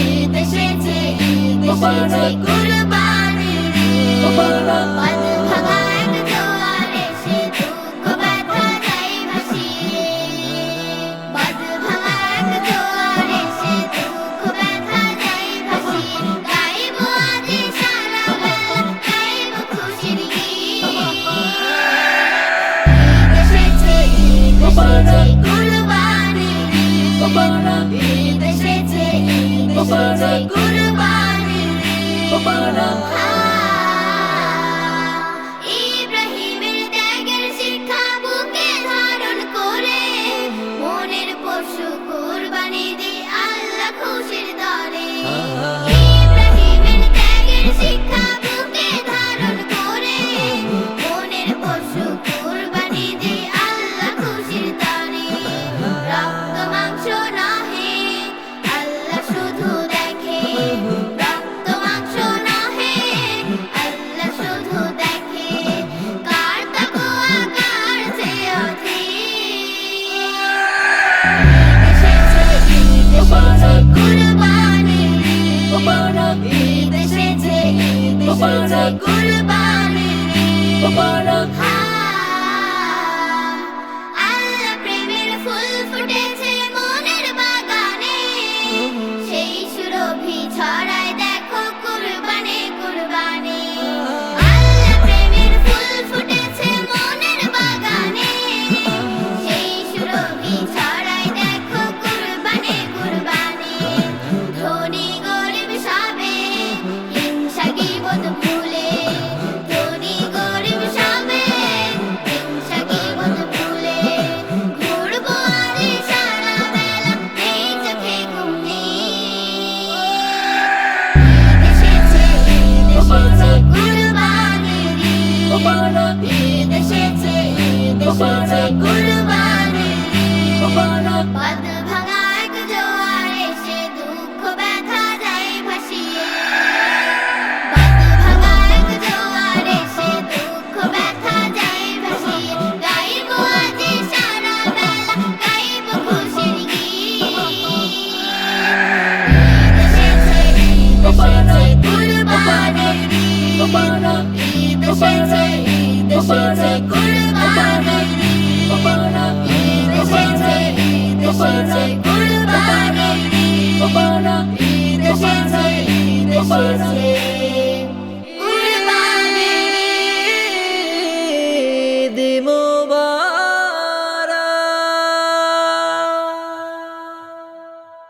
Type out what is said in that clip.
ঈদ এসেছে ঈদ এসেছে কুরবানির ঈদ। Beautiful. কুরবানির বড় মুবারক। ঈদ এসেছে the santa the Bye.